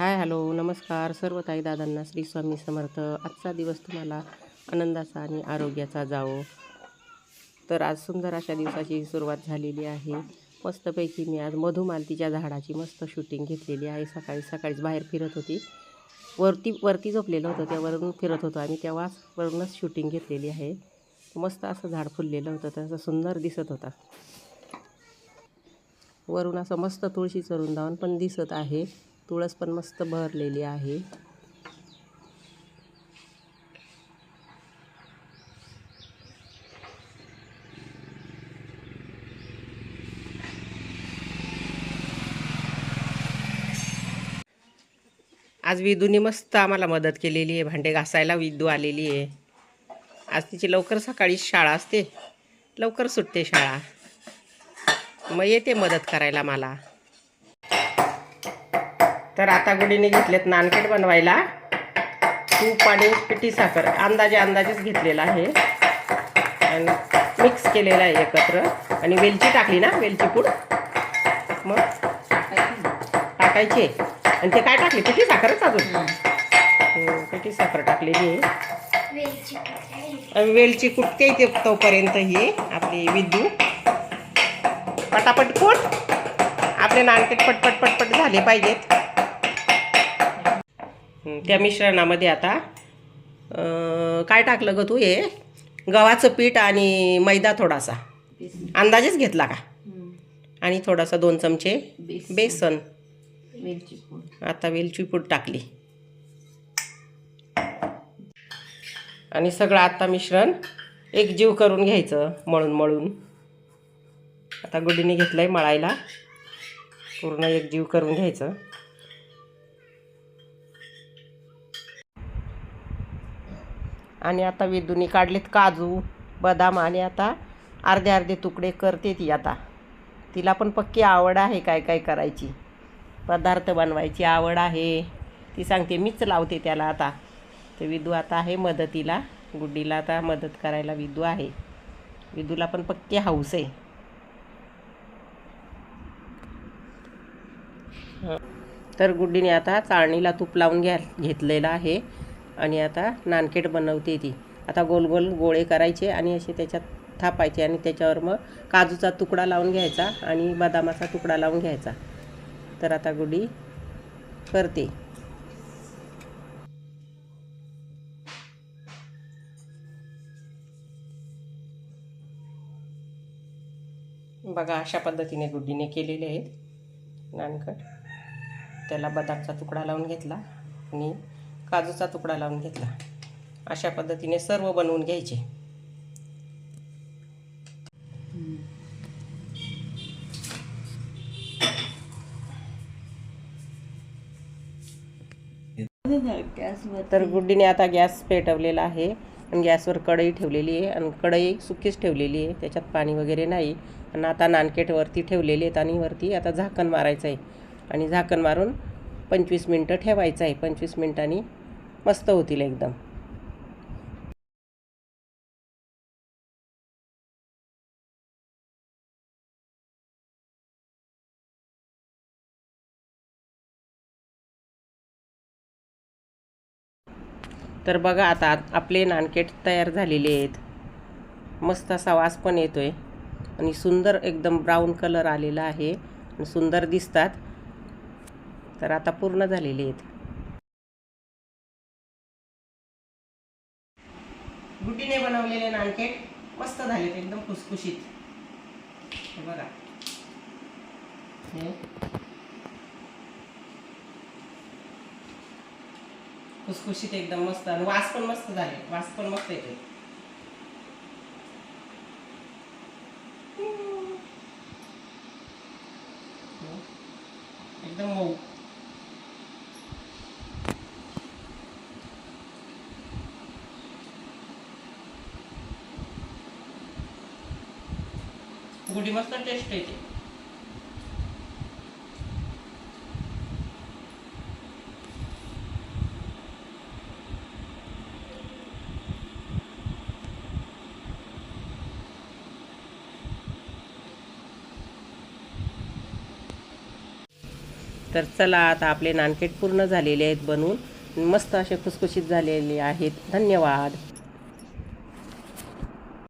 Hi hello नमस्कार. सर्व ताई दादांना श्री स्वामी समर्थ. आजचा दिवस तुम्हाला आनंदाचा आणि आरोग्याचा जावो. तर आज सुंदर अशा दिवसाची सुरुवात झालेली आहे. मस्तपैकी मी आज मधुमालतीच्या झाडाची मस्त शूटिंग घेतलेली आहे. सकाळी सकाळीच बाहेर फिरत होती. वरती वरती झोपलेलं होतं. त्यावरून फिरत होतो आणि तेव्हाच वरूनच शूटिंग घेतलेली आहे. मस्त असं झाड फुललेलं होतं. तसं सुंदर दिसत होता. वरून असं मस्त तुळशीचं धावून पण दिसत आहे. तुळस पण मस्त भरलेली आहे. आज विदूने मस्त आम्हाला मदत केलेली आहे. भांडे घासायला विदू आलेली आहे. आज तिची लवकर सकाळी शाळा असते. लवकर सुटते शाळा. मग येते मदत करायला मला. तर आता गुडीने घेतलेत नानकेट बनवायला. तूप आणि पिठी साखर. अंदाजे अंदाजेच घेतलेला आहे. आणि मिक्स केलेला आहे एकत्र. आणि वेलची टाकली ना वेलची पूड? मग? टाकायची. आणि ते काय टाकली? पिठी साखरच अजून? हं, पिठी साखर टाकलेली आहे. आणि वेलची कुटते ते तोपर्यंत ही आपली विद्यू. पटापट कुट आपले नानकेट पटपट पटपट झाले पाहिजेत. त्या मिश्रणामध्ये आता. काय टाकलं ग तू हे? गव्हाचं पीठ आणि मैदा थोडासा. अंदाजेच घेतला का? आणि थोडासा दोन चमचे बेसन. आता वेलची पूड टाकली. आणि सगळं आता मिश्रण एकजीव करून घ्यायचं मळून मळून. आता गुडीने घेतलं आहे मळायला. पूर्ण एकजीव करून घ्यायचं. आणि आता वेदूने काढलेत काजू बदाम आणि आता अर्धे अर्धे तुकडे करते ती आता. तिला पण पक्की आवड आहे काय काय करायची. पदार्थ बनवायची आवड आहे. ती सांगते मीच लावते त्याला आता. तर विदू आता आहे मदतीला. गुड्डीला आता मदत करायला विदू आहे. विदूला पण पक्की हाऊस आहे. तर गुड्डीने आता चाळणीला तूप लावून घ्या घेतलेलं आहे. आणि आता नानकेट बनवते ती. आता गोल गोल गोळे करायचे आणि असे त्याच्यात थापायचे आणि त्याच्यावर मग काजूचा तुकडा लावून घ्यायचा आणि बदामाचा तुकडा लावून घ्यायचा. तर आता गुडी करते. बघा अशा पद्धतीने गुड्डीने केलेले आहेत नानकट. त्याला बदामचा तुकडा लावून घेतला आणि काजूचा तुकडा लावून घेतला. अशा पद्धतीने सर्व बनवून घ्यायचे. तर गुड्डीने आता गॅस पेटवलेला आहे आणि गॅसवर कढई ठेवलेली आहे आणि कढई सुकीच ठेवलेली आहे. त्याच्यात पाणी वगैरे नाही. आणि आता नानकेटवरती ठेवलेली ठेवलेले आहेत आणि वरती आता झाकण मारायचं आहे. आणि झाकण मारून पंचवीस मिनटं ठेवायचं आहे. पंचवीस मिनटांनी मस्त होतील एकदम. तर बघा आता आपले नानकेट तयार झालेले आहेत. मस्त असा वास पण येतोय. आणि सुंदर एकदम ब्राऊन कलर आलेला आहे. आणि सुंदर दिसतात. तर आता पूर्ण झालेले आहेत. गुटीने बनवलेले नानकेट मस्त झालेत एकदम खुसखुशीत. हे बघा. हे. खुसखुशीत एकदम मस्त. आणि वास पण मस्त झाले. वास पण मस्त येते एकदम मऊ. गुडी मस्त टेस्ट येते. तर चला आता आपले नानकेट पूर्ण झालेले आहेत बनवून. मस्त असे खुसखुशीत झालेले आहेत. धन्यवाद.